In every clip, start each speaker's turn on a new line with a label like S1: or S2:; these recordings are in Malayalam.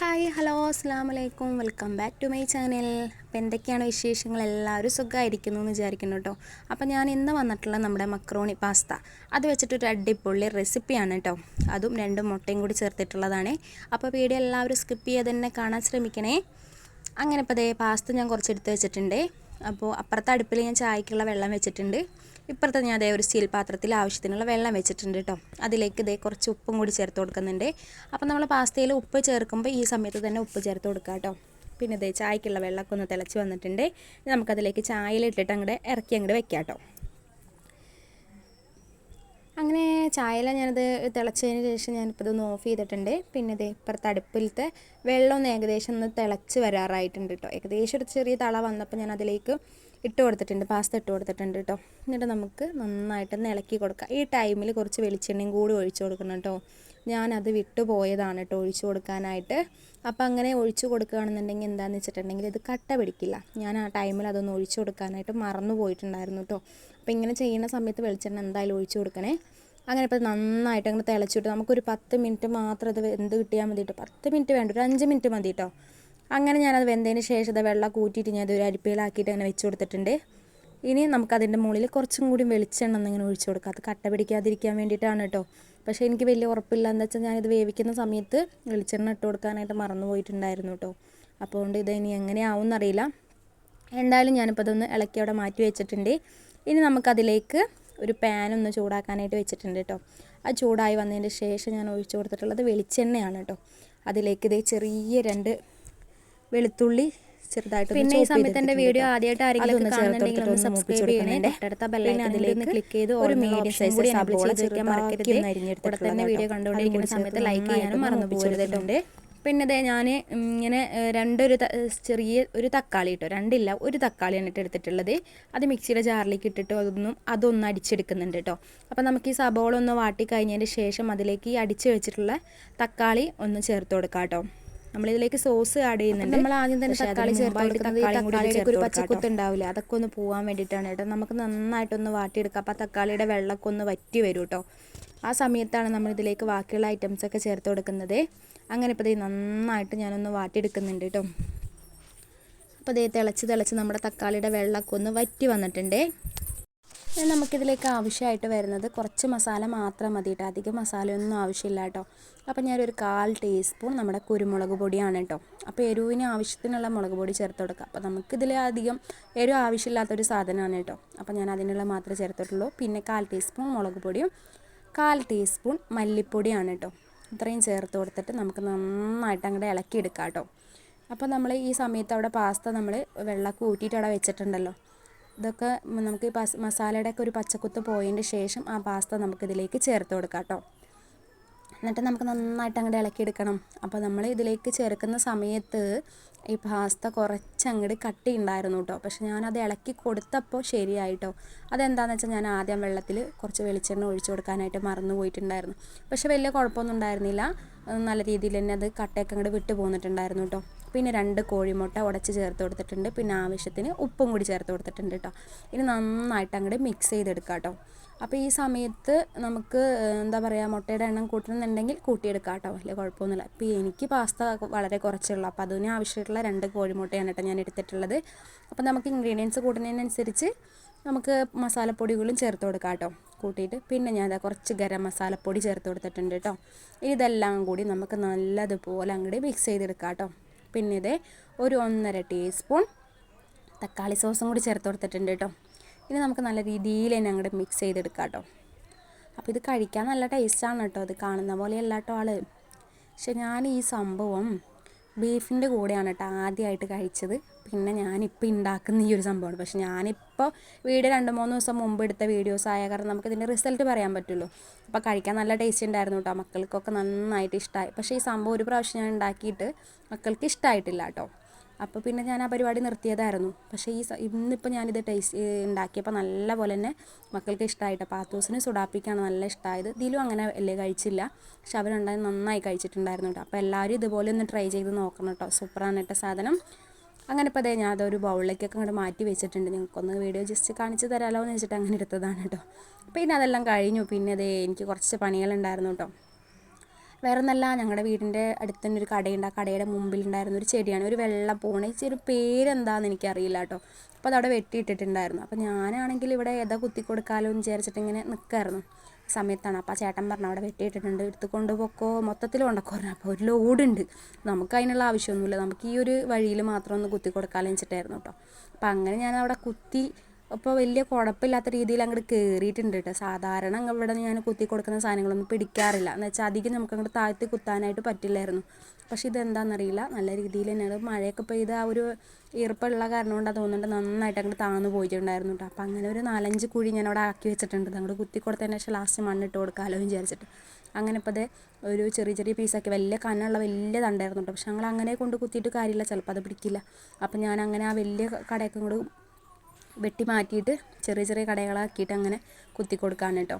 S1: ഹായ് ഹലോ അസ്സാം വലൈക്കും welcome back to my channel. അപ്പോൾ എന്തൊക്കെയാണ് വിശേഷങ്ങൾ? എല്ലാവരും സുഖമായിരിക്കുന്നു എന്ന് വിചാരിക്കുന്നു കേട്ടോ. അപ്പോൾ ഞാൻ ഇന്ന് വന്നിട്ടുള്ള നമ്മുടെ മക്രോണി പാസ്ത. അത് വെച്ചിട്ടൊരു അടിപൊളി റെസിപ്പിയാണ് കേട്ടോ. അതും രണ്ട് മുട്ടയും കൂടി ചേർത്തിട്ടുള്ളതാണ്. അപ്പോൾ വീഡിയോ എല്ലാവരും സ്കിപ്പ് ചെയ്യാതെ തന്നെ കാണാൻ ശ്രമിക്കണേ. അങ്ങനെ ഇപ്പോൾ ദേ പാസ്ത ഞാൻ കുറച്ചെടുത്ത് വെച്ചിട്ടുണ്ട്. അപ്പോൾ അപ്പുറത്തെ അടുപ്പിൽ ഞാൻ ചായക്കുള്ള വെള്ളം വെച്ചിട്ടുണ്ട്. ഇപ്പുറത്ത് ഞാൻ അതേ ഒരു സ്റ്റീൽ പാത്രത്തിൽ ആവശ്യത്തിനുള്ള വെള്ളം വെച്ചിട്ടുണ്ട് കേട്ടോ അതിലേക്ക് ഇതേ കുറച്ച് ഉപ്പും കൂടി ചേർത്ത് കൊടുക്കുന്നുണ്ട്. അപ്പം നമ്മൾ പാസ്തയിൽ ഉപ്പ് ചേർക്കുമ്പോൾ ഈ സമയത്ത് തന്നെ ഉപ്പ് ചേർത്ത് കൊടുക്കുക കേട്ടോ പിന്നെ ഇതേ ചായക്കുള്ള വെള്ളമൊക്കെ ഒന്ന് തിളച്ച് വന്നിട്ടുണ്ട്. നമുക്കതിലേക്ക് ചായയിലിട്ടിട്ട് അങ്ങോട്ട് ഇറക്കി അങ്ങോട്ട് വെക്കാം കേട്ടോ അങ്ങനെ ചായല ഞാനത് തിളച്ചതിന് ശേഷം ഞാനിപ്പോൾ ഇതൊന്ന് ഓഫ് ചെയ്തിട്ടുണ്ട്. പിന്നെ ഇത് ഇപ്പുറത്തെ അടുപ്പിലത്തെ വെള്ളം ഏകദേശം ഒന്ന് തിളച്ച് വരാറായിട്ടുണ്ട് കേട്ടോ ഏകദേശം ഒരു ചെറിയ തള വന്നപ്പോൾ ഞാൻ അതിലേക്ക് ഇട്ട് കൊടുത്തിട്ടുണ്ട് പാസ്ത ഇട്ട് കൊടുത്തിട്ടുണ്ട് കേട്ടോ എന്നിട്ട് നമുക്ക് നന്നായിട്ടൊന്ന് ഇളക്കി കൊടുക്കാം. ഈ ടൈമിൽ കുറച്ച് വെളിച്ചെണ്ണയും കൂടി ഒഴിച്ചു കൊടുക്കണം കേട്ടോ ഞാനത് വിട്ടുപോയതാണ് കേട്ടോ ഒഴിച്ചു കൊടുക്കാനായിട്ട്. അപ്പോൾ അങ്ങനെ ഒഴിച്ചു കൊടുക്കുകയാണെന്നുണ്ടെങ്കിൽ എന്താണെന്ന് വെച്ചിട്ടുണ്ടെങ്കിൽ ഇത് കട്ട പിടിക്കില്ല. ഞാൻ ആ ടൈമിൽ അതൊന്ന് ഒഴിച്ചു കൊടുക്കാനായിട്ട് മറന്നു പോയിട്ടുണ്ടായിരുന്നു കേട്ടോ അപ്പോൾ ഇങ്ങനെ ചെയ്യുന്ന സമയത്ത് വെളിച്ചെണ്ണ എന്തായാലും ഒഴിച്ചു കൊടുക്കണേ. അങ്ങനെ ഇപ്പോൾ നന്നായിട്ട് അങ്ങനെ തിളച്ചിട്ട് നമുക്കൊരു പത്ത് മിനിറ്റ് മാത്രം ഇത് എന്ത് കിട്ടിയാൽ മതി കേട്ടോ പത്ത് മിനിറ്റ് വേണ്ട ഒരു അഞ്ച് മിനിറ്റ് മതി കേട്ടോ അങ്ങനെ ഞാനത് വെന്തതിന് ശേഷം അത് വെള്ളം കൂട്ടിയിട്ട് ഞാൻ ഒരു അരിപ്പയിലാക്കിയിട്ട് അങ്ങനെ വെച്ച് കൊടുത്തിട്ടുണ്ട്. ഇനി നമുക്കതിന്റെ മുകളിൽ കുറച്ചും കൂടി വെളിച്ചെണ്ണ എന്നിങ്ങനെ ഒഴിച്ചു കൊടുക്കാം. അത് കട്ട പിടിക്കാതിരിക്കാൻ വേണ്ടിയിട്ടാണ് കേട്ടോ. പക്ഷേ എനിക്ക് വലിയ ഉറപ്പില്ല. എന്താ വെച്ചാൽ ഞാനിത് വേവിക്കുന്ന സമയത്ത് വെളിച്ചെണ്ണ ഇട്ട് കൊടുക്കാനായിട്ട് മറന്നു പോയിട്ടുണ്ടായിരുന്നു കേട്ടോ. അപ്പോൾ ഇത് ഇനി എങ്ങനെയാവും എന്നറിയില്ല എന്തായാലും ഞാനിപ്പോൾ അതൊന്ന് ഇളക്കി അവിടെ മാറ്റി വെച്ചിട്ടുണ്ട്. ഇനി നമുക്കതിലേക്ക് ഒരു പാൻ ഒന്ന് ചൂടാക്കാനായിട്ട് വെച്ചിട്ടുണ്ട് കേട്ടോ. ആ ചൂടായി വന്നതിന് ശേഷം ഞാൻ ഒഴിച്ചു കൊടുത്തിട്ടുള്ളത് വെളിച്ചെണ്ണയാണ് കേട്ടോ. അതിലേക്ക് ഇതേ ചെറിയ രണ്ട് വെളുത്തുള്ളി ചെറുതായിട്ട്
S2: പിന്നെ ഈ സമയത്ത് എന്റെ വീഡിയോ ആദ്യമായിട്ട് ആരെങ്കിലും കാണുന്നുണ്ടെങ്കിൽ ഒന്ന് സബ്സ്ക്രൈബ് ചെയ്യണേ. തൊട്ടടുത്ത ബെല്ലൈക്കൻ അതിലേക്ക് ക്ലിക്ക് ചെയ്ത് ഒരു മീഡിയം സൈസ് സബോള ചേർക്കാൻ മറക്കരുത്. ഇവിടെ തന്നെ വീഡിയോ കണ്ടുകൊണ്ടിരിക്കുന്ന സമയത്ത് ലൈക്ക് ചെയ്യാനും മറന്നു പോകരുതുണ്ട് പിന്നെ അതെ ഞാൻ ഇങ്ങനെ രണ്ടൊരു ചെറിയ ഒരു തക്കാളി ഇട്ടോ. രണ്ടില്ല ഒരു തക്കാളിയാണ് ഇട്ട് എടുത്തിട്ടുള്ളത്. അത് മിക്സിയുടെ ജാറിലേക്ക് ഇട്ടിട്ട് അതൊന്നും അതൊന്ന് അടിച്ചെടുക്കുന്നുണ്ട് കേട്ടോ. അപ്പോൾ നമുക്ക് ഈ സബോള ഒന്ന് വാട്ടി കഴിഞ്ഞതിന് ശേഷം അതിലേക്ക് ഈ അടിച്ച് വെച്ചിട്ടുള്ള തക്കാളി ഒന്ന് ചേർത്ത് കൊടുക്കാം കേട്ടോ. നമ്മളിതിലേക്ക് സോസ് ആഡ് ചെയ്യുന്നുണ്ട്.
S1: നമ്മൾ ആദ്യം തന്നെ തക്കാളി ചേർത്ത് ഒരു പച്ചക്കുത്ത് ഉണ്ടാവില്ല അതൊക്കെ ഒന്ന് പോകാൻ വേണ്ടിയിട്ടാണ് കേട്ടോ. നമുക്ക് നന്നായിട്ടൊന്ന് വാട്ടിയെടുക്കാം. അപ്പോൾ തക്കാളിയുടെ വെള്ളമൊക്കെ ഒന്ന് വറ്റി വരും കേട്ടോ. ആ സമയത്താണ് നമ്മളിതിലേക്ക് ബാക്കിയുള്ള ഐറ്റംസ് ഒക്കെ ചേർത്ത് കൊടുക്കുന്നത്. അങ്ങനെ ഇപ്പോൾ ഇത് നന്നായിട്ട് ഞാനൊന്ന് വാട്ടിയെടുക്കുന്നുണ്ട് കേട്ടോ. അപ്പോൾ ഇതേ തിളച്ച് തിളച്ച് നമ്മുടെ തക്കാളിയുടെ വെള്ളമൊക്കെ ഒന്ന് വറ്റി വന്നിട്ടുണ്ട്. നമുക്കിതിലേക്ക് ആവശ്യമായിട്ട് വരുന്നത് കുറച്ച് മസാല മാത്രം മതി കേട്ടോ അധികം മസാലയൊന്നും ആവശ്യമില്ല കേട്ടോ. അപ്പോൾ ഞാനൊരു കാൽ ടീസ്പൂൺ നമ്മുടെ കുരുമുളക് പൊടിയാണ് കേട്ടോ. അപ്പോൾ എരിവിന് ആവശ്യത്തിനുള്ള മുളക് പൊടി ചേർത്ത് കൊടുക്കുക അപ്പോൾ നമുക്കിതിൽ അധികം എരിവ് ആവശ്യമില്ലാത്തൊരു സാധനമാണ് കേട്ടോ. അപ്പോൾ ഞാൻ അതിനുള്ള മാത്രമേ ചേർത്തിട്ടുള്ളൂ. പിന്നെ കാൽ ടീസ്പൂൺ മുളക് പൊടിയും കാൽ ടീസ്പൂൺ മല്ലിപ്പൊടിയാണ് കേട്ടോ. ഇത്രയും ചേർത്ത് കൊടുത്തിട്ട് നമുക്ക് നന്നായിട്ട് അങ്ങോട്ട് ഇളക്കിയെടുക്കാം കേട്ടോ. അപ്പോൾ നമ്മൾ ഈ സമയത്ത് അവിടെ പാസ്ത നമ്മൾ വെള്ളമൊക്കെ ഊറ്റിയിട്ട് അവിടെ വെച്ചിട്ടുണ്ടല്ലോ. ഇതൊക്കെ നമുക്ക് ഈ മസാലയുടെ ഒക്കെ ഒരു പച്ചക്കുത്ത് പോയതിന്റെ ശേഷം ആ പാസ്ത നമുക്കിതിലേക്ക് ചേർത്ത് കൊടുക്കാം കേട്ടോ. എന്നിട്ട് നമുക്ക് നന്നായിട്ട് അങ്ങോട്ട് ഇളക്കിയെടുക്കണം. അപ്പോൾ നമ്മൾ ഇതിലേക്ക് ചേർക്കുന്ന സമയത്ത് ഈ പാസ്ത കുറച്ച് അങ്ങോട്ട് കട്ടി. ഉണ്ടായിരുന്നു കേട്ടോ പക്ഷെ ഞാനത് ഇളക്കി കൊടുത്തപ്പോൾ ശരിയായിട്ടോ അതെന്താണെന്ന് വെച്ചാൽ ഞാൻ ആദ്യം വെള്ളത്തിൽ കുറച്ച് വെളിച്ചെണ്ണ ഒഴിച്ചു കൊടുക്കാനായിട്ട് മറന്നു പോയിട്ടുണ്ടായിരുന്നു. പക്ഷെ വലിയ കുഴപ്പമൊന്നും ഉണ്ടായിരുന്നില്ല. നല്ല രീതിയിൽ തന്നെ അത് കട്ടയൊക്കെ അങ്ങോട്ട് വിട്ടു പോന്നിട്ടുണ്ടായിരുന്നു കേട്ടോ. പിന്നെ രണ്ട് കോഴിമുട്ട ഉടച്ച് ചേർത്ത് കൊടുത്തിട്ടുണ്ട്. പിന്നെ ആവശ്യത്തിന് ഉപ്പും കൂടി ചേർത്ത് കൊടുത്തിട്ടുണ്ട് കേട്ടോ ഇനി നന്നായിട്ട് അങ്ങോട്ട് മിക്സ് ചെയ്തെടുക്കാം കേട്ടോ അപ്പോൾ ഈ സമയത്ത് നമുക്ക് എന്താ പറയുക മുട്ടയുടെ എണ്ണം കൂട്ടണമെന്നുണ്ടെങ്കിൽ കൂട്ടിയെടുക്കാം കേട്ടോ വലിയ കുഴപ്പമൊന്നുമില്ല. അപ്പോൾ എനിക്ക് പാസ്ത വളരെ കുറച്ചുള്ളൂ. അപ്പോൾ അതിന് ആവശ്യമായിട്ടുള്ള രണ്ട് കോഴിമുട്ടയാണ് കേട്ടോ ഞാൻ എടുത്തിട്ടുള്ളത്. അപ്പോൾ നമുക്ക് ഇൻഗ്രീഡിയൻസ് കൂട്ടുന്നതിനനുസരിച്ച് നമുക്ക് മസാലപ്പൊടികളും ചേർത്ത് കൊടുക്കാം കേട്ടോ കൂട്ടിയിട്ട് പിന്നെ ഞാൻ കുറച്ച് ഗരം മസാലപ്പൊടി ചേർത്ത് കൊടുത്തിട്ടുണ്ട് കേട്ടോ ഇതെല്ലാം കൂടി നമുക്ക് നല്ലതുപോലെ അങ്ങോട്ട് മിക്സ് ചെയ്തെടുക്കാം കേട്ടോ പിന്നെ ഇത് ഒരു ഒന്നര ടീസ്പൂൺ തക്കാളി സോസും കൂടി ചേർത്ത് കൊടുത്തിട്ടുണ്ട് കേട്ടോ. ഇനി നമുക്ക് നല്ല രീതിയിൽ തന്നെ അങ്ങോട്ട് മിക്സ് ചെയ്തെടുക്കാം കേട്ടോ. അപ്പോൾ ഇത് കഴിക്കാൻ നല്ല ടേസ്റ്റാണ് കേട്ടോ. അത് കാണുന്ന പോലെയല്ല കേട്ടോ ആൾ പക്ഷെ ഞാൻ ഈ സംഭവം ബീഫിന്റെ കൂടെയാണ് കേട്ടോ ആദ്യമായിട്ട് കഴിച്ചത്. പിന്നെ ഞാനിപ്പോൾ ഉണ്ടാക്കുന്ന ഈ ഒരു സംഭവമാണ് പക്ഷെ ഞാനിപ്പോൾ വീഡിയോ രണ്ട് മൂന്ന് ദിവസം മുമ്പ് എടുത്ത വീഡിയോസ് ആയ കാരണം നമുക്ക് ഇതിന്റെ റിസൾട്ട് പറയാൻ പറ്റുള്ളൂ. അപ്പോൾ കഴിക്കാൻ നല്ല ടേസ്റ്റ് ഉണ്ടായിരുന്നു കേട്ടോ മക്കൾക്കൊക്കെ നന്നായിട്ട് ഇഷ്ടമായി പക്ഷേ ഈ സംഭവം ഒരു പ്രാവശ്യം ഞാൻ ഉണ്ടാക്കിയിട്ട് മക്കൾക്ക് ഇഷ്ടമായിട്ടില്ല കേട്ടോ അപ്പോൾ പിന്നെ ഞാൻ ആ പരിപാടി നിർത്തിയതായിരുന്നു. പക്ഷേ ഈ ഇന്നിപ്പോൾ ഞാനിത് ടേസ്റ്റ് ഉണ്ടാക്കിയപ്പോൾ നല്ല പോലെ തന്നെ മക്കൾക്ക് ഇഷ്ടമായിട്ട് പാത്തൂസിന് സുഡാപ്പിക്കാണ് നല്ല ഇഷ്ടമായത് ഇതിലും അങ്ങനെ അല്ലേ കഴിച്ചില്ല. പക്ഷെ അവരുണ്ടായി നന്നായി കഴിച്ചിട്ടുണ്ടായിരുന്നു കേട്ടോ അപ്പോൾ എല്ലാവരും ഇതുപോലെ ഒന്ന് ട്രൈ ചെയ്ത് നോക്കണം കേട്ടോ സൂപ്പറാണ് കേട്ടോ സാധനം. അങ്ങനെ ഇപ്പോൾ അതേ ഞാൻ അതൊരു ബൗളിലേക്കൊക്കെ അങ്ങോട്ട് മാറ്റി വെച്ചിട്ടുണ്ട്. നിങ്ങൾക്കൊന്ന് വീഡിയോ ജസ്റ്റ് കാണിച്ച് തരാമല്ലോ എന്ന് വെച്ചിട്ട് അങ്ങനെ എടുത്തതാണ് കേട്ടോ പിന്നെ അതെല്ലാം കഴിഞ്ഞു. പിന്നെ അതേ എനിക്ക് കുറച്ച് പണികളുണ്ടായിരുന്നു കേട്ടോ വേറെ ഞങ്ങളുടെ വീടിന്റെ അടുത്ത് തന്നെ ഒരു കടയുണ്ട്. ആ കടയുടെ മുമ്പിലുണ്ടായിരുന്ന ഒരു ചെടിയാണ്. ഒരു വെള്ള പൂണ്. ഈ ചെടി പേരെന്താണെന്ന് എനിക്കറിയില്ല കേട്ടോ അപ്പോൾ അതവിടെ വെട്ടിയിട്ടിട്ടുണ്ടായിരുന്നു. അപ്പോൾ ഞാനാണെങ്കിൽ ഇവിടെ ഏതാ കുത്തി കൊടുക്കാലോ എന്ന് വിചാരിച്ചിട്ട് ഇങ്ങനെ നിൽക്കായിരുന്നു സമയത്താണ്. അപ്പോൾ ആ ചേട്ടൻ പറഞ്ഞു അവിടെ വെട്ടിയിട്ടിട്ടുണ്ട്. എടുത്ത് കൊണ്ടുപോക്കോ മൊത്തത്തിൽ കൊണ്ടൊക്കെ പറഞ്ഞു അപ്പോൾ ഒരു ലോഡുണ്ട്. നമുക്ക് അതിനുള്ള ആവശ്യമൊന്നുമില്ല. നമുക്ക് ഈ ഒരു വഴിയിൽ മാത്രം ഒന്ന് കുത്തി കൊടുക്കാമെന്ന് വെച്ചിട്ടായിരുന്നു കേട്ടോ അപ്പോൾ അങ്ങനെ ഞാൻ അവിടെ കുത്തി അപ്പോൾ വലിയ കുഴപ്പമില്ലാത്ത രീതിയിൽ അങ്ങോട്ട് കയറിയിട്ടുണ്ട് കേട്ടോ സാധാരണ ഇവിടെ ഞാൻ കുത്തി കൊടുക്കുന്ന സാധനങ്ങളൊന്നും പിടിക്കാറില്ല. എന്ന് വെച്ചാൽ അധികം നമുക്ക് അങ്ങോട്ട് താഴ്ത്തി കുത്താനായിട്ട് പറ്റില്ലായിരുന്നു. പക്ഷെ ഇതെന്താണെന്നറിയില്ല നല്ല രീതിയിൽ തന്നെ അത് മഴയൊക്കെ പെയ്ത് ആ ഒരു ഈർപ്പമുള്ള കാരണം കൊണ്ട് തോന്നുന്നുണ്ട് നന്നായിട്ട് അങ്ങോട്ട് താന്ന് പോയിട്ടുണ്ടായിരുന്നു കേട്ടോ അപ്പോൾ അങ്ങനെ ഒരു നാലഞ്ച് കുഴി ഞാൻ അവിടെ ആക്കി വെച്ചിട്ടുണ്ട്. അങ്ങോട്ട് കുത്തി കൊടുത്തതിന് ശേഷം ലാസ്റ്റ് മണ്ണിട്ട് കൊടുക്കാമല്ലോ വിചാരിച്ചിട്ട്. അങ്ങനെ ഇപ്പോൾ അത് ഒരു ചെറിയ ചെറിയ പീസാക്കി വലിയ കനുള്ള വലിയ തണ്ടായിരുന്നു കേട്ടോ പക്ഷെ ഞങ്ങൾ അങ്ങനെ കൊണ്ട് കുത്തിയിട്ട് കാര്യമില്ല. ചിലപ്പോൾ അത് പിടിക്കില്ല. അപ്പോൾ ഞാൻ അങ്ങനെ ആ വലിയ കടയൊക്കെ ഇങ്ങോട്ട് വെട്ടി മാറ്റിയിട്ട് ചെറിയ ചെറിയ കടകളാക്കിയിട്ട് അങ്ങനെ കുത്തി കൊടുക്കാണ് കേട്ടോ.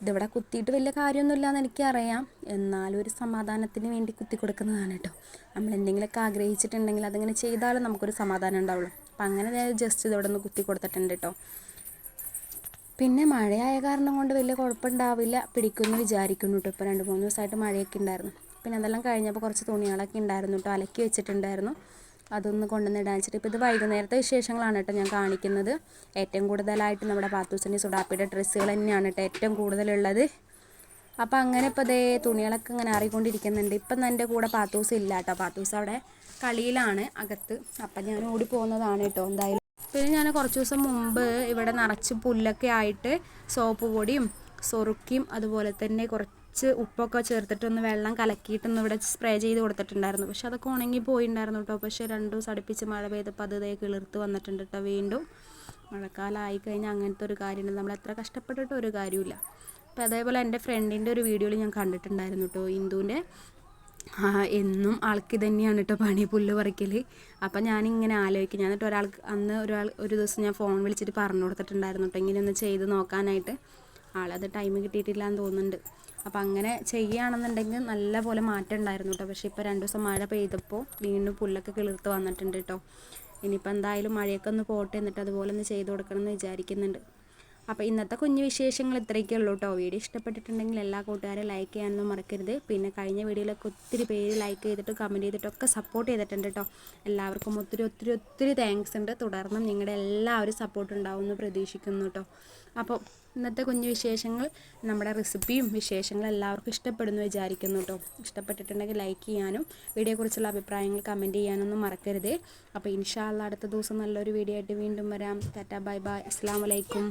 S1: ഇതിവിടെ കുത്തിയിട്ട് വലിയ കാര്യമൊന്നുമില്ല എന്ന് എനിക്കറിയാം. എന്നാലും ഒരു സമാധാനത്തിന് വേണ്ടി കുത്തി കൊടുക്കുന്നതാണ് കേട്ടോ. നമ്മൾ എന്തെങ്കിലുമൊക്കെ ആഗ്രഹിച്ചിട്ടുണ്ടെങ്കിൽ അതിങ്ങനെ ചെയ്താലും നമുക്കൊരു സമാധാനം ഉണ്ടാവുള്ളൂ. അപ്പം അങ്ങനെ ജസ്റ്റ് ഇതിവിടെ നിന്ന് കുത്തി കൊടുത്തിട്ടുണ്ട് കേട്ടോ. പിന്നെ മഴയായ കാരണം കൊണ്ട് വലിയ കുഴപ്പമുണ്ടാവില്ല. പിടിക്കുമെന്ന് വിചാരിക്കുന്നു കേട്ടോ. ഇപ്പോൾ രണ്ട് മൂന്ന് ദിവസമായിട്ട് മഴയൊക്കെ ഉണ്ടായിരുന്നു. പിന്നെ അതെല്ലാം കഴിഞ്ഞപ്പോൾ കുറച്ച് തുണികളൊക്കെ ഉണ്ടായിരുന്നു കേട്ടോ. അലക്കി വെച്ചിട്ടുണ്ടായിരുന്നു. അതൊന്ന് കൊണ്ടുവന്നിടാൻ വെച്ചിട്ട് ഇപ്പോൾ ഇത് വൈകുന്നേരത്തെ വിശേഷങ്ങളാണ് കേട്ടോ ഞാൻ കാണിക്കുന്നത്. ഏറ്റവും കൂടുതലായിട്ട് നമ്മുടെ പാത്തൂസിന്റെ സുഡാപ്പിയുടെ ഡ്രസ്സുകൾ തന്നെയാണ് കേട്ടോ ഏറ്റവും കൂടുതലുള്ളത്. അപ്പോൾ അങ്ങനെ ഇപ്പോൾ ദേ തുണികളൊക്കെ ഇങ്ങനെ അറിയിക്കൊണ്ടിരിക്കുന്നുണ്ട് ഇപ്പം എന്റെ കൂടെ പാത്തൂസ് ഇല്ല കേട്ടോ. പാത്തൂസ് അവിടെ കളിയിലാണ് അകത്ത്. അപ്പം ഞാൻ ഓടി പോകുന്നതാണ് കേട്ടോ എന്തായാലും. പിന്നെ ഞാൻ കുറച്ച് ദിവസം മുമ്പ് ഇവിടെ നിറച്ച് പുല്ലൊക്കെ ആയിട്ട് സോപ്പ് പൊടിയും സൊറുക്കിയും അതുപോലെ തന്നെ കുറച്ച് ഉപ്പൊക്കെ ചേർത്തിട്ടൊന്ന് വെള്ളം കലക്കിയിട്ടൊന്ന് ഇവിടെ സ്പ്രേ ചെയ്ത് കൊടുത്തിട്ടുണ്ടായിരുന്നു. പക്ഷെ അതൊക്കെ ഉണങ്ങി പോയിട്ടുണ്ടായിരുന്നു കേട്ടോ. പക്ഷേ രണ്ട് ദിവസം അടുപ്പിച്ച് മഴ പെയ്തപ്പോൾ അത് കിളിർത്ത് വന്നിട്ടുണ്ട് കേട്ടോ വീണ്ടും. മഴക്കാലമായി കഴിഞ്ഞാൽ അങ്ങനത്തെ ഒരു കാര്യമുണ്ട് നമ്മൾ എത്ര കഷ്ടപ്പെട്ടിട്ട് ഒരു കാര്യമില്ല അപ്പോൾ അതേപോലെ എന്റെ ഫ്രണ്ടിന്റെ ഒരു വീഡിയോയിൽ ഞാൻ കണ്ടിട്ടുണ്ടായിരുന്നു കേട്ടോ ഇന്ദുവിന്റെ. എന്നും ആൾക്ക് തന്നെയാണ് കേട്ടോ പണി പുല്ല് പറിക്കൽ അപ്പം ഞാനിങ്ങനെ ആലോചിക്കും. ഞാൻ എന്നിട്ട് ഒരാൾക്ക് അന്ന് ഒരാൾ ഒരു ദിവസം ഞാൻ ഫോൺ വിളിച്ചിട്ട് പറഞ്ഞു കൊടുത്തിട്ടുണ്ടായിരുന്നു കേട്ടോ. ഇങ്ങനെ ഒന്ന് ചെയ്ത് നോക്കാനായിട്ട്. ആളത് ടൈം കിട്ടിയിട്ടില്ല എന്ന് തോന്നുന്നുണ്ട്. അപ്പം അങ്ങനെ ചെയ്യുകയാണെന്നുണ്ടെങ്കിൽ നല്ല പോലെ മാറ്റം ഉണ്ടായിരുന്നു കേട്ടോ. പക്ഷേ ഇപ്പോൾ രണ്ട് ദിവസം മഴ പെയ്തപ്പോൾ വീണ്ടും പുല്ലൊക്കെ കിളിർത്ത് വന്നിട്ടുണ്ട് കേട്ടോ. ഇനിയിപ്പോൾ എന്തായാലും മഴയൊക്കെ ഒന്ന് പോട്ടെ എന്നിട്ട് അതുപോലെ ഒന്ന് ചെയ്ത് കൊടുക്കണം എന്ന് വിചാരിക്കുന്നുണ്ട്. അപ്പോൾ ഇന്നത്തെ കുഞ്ഞു വിശേഷങ്ങൾ ഇത്രയൊക്കെ ഉള്ളൂ കേട്ടോ. വീഡിയോ ഇഷ്ടപ്പെട്ടിട്ടുണ്ടെങ്കിൽ എല്ലാ കൂട്ടുകാരും ലൈക്ക് ചെയ്യാനൊന്നും മറക്കരുത്. പിന്നെ കഴിഞ്ഞ വീഡിയോയിലൊക്കെ ഒത്തിരി പേര് ലൈക്ക് ചെയ്തിട്ട് കമന്റ് ചെയ്തിട്ടൊക്കെ സപ്പോർട്ട് ചെയ്തിട്ടുണ്ട് കേട്ടോ. എല്ലാവർക്കും ഒത്തിരി ഒത്തിരി ഒത്തിരി താങ്ക്സ് ഉണ്ട്. തുടർന്നും നിങ്ങളുടെ എല്ലാവരും സപ്പോർട്ട് ഉണ്ടാവുമെന്ന് പ്രതീക്ഷിക്കുന്നു കേട്ടോ. അപ്പോൾ ഇന്നത്തെ കുഞ്ഞു വിശേഷങ്ങൾ നമ്മുടെ റെസിപ്പിയും വിശേഷങ്ങളും എല്ലാവർക്കും ഇഷ്ടപ്പെടുന്നു വിചാരിക്കുന്നു കേട്ടോ. ഇഷ്ടപ്പെട്ടിട്ടുണ്ടെങ്കിൽ ലൈക്ക് ചെയ്യാനും വീഡിയോയെക്കുറിച്ചുള്ള അഭിപ്രായങ്ങൾ കമന്റ് ചെയ്യാനൊന്നും മറക്കരുത്. അപ്പോൾ ഇൻഷാല്ല അടുത്ത ദിവസം നല്ലൊരു വീഡിയോ ആയിട്ട് വീണ്ടും വരാം. ടാറ്റ ബൈ ബൈ അസ്സാം വലൈക്കും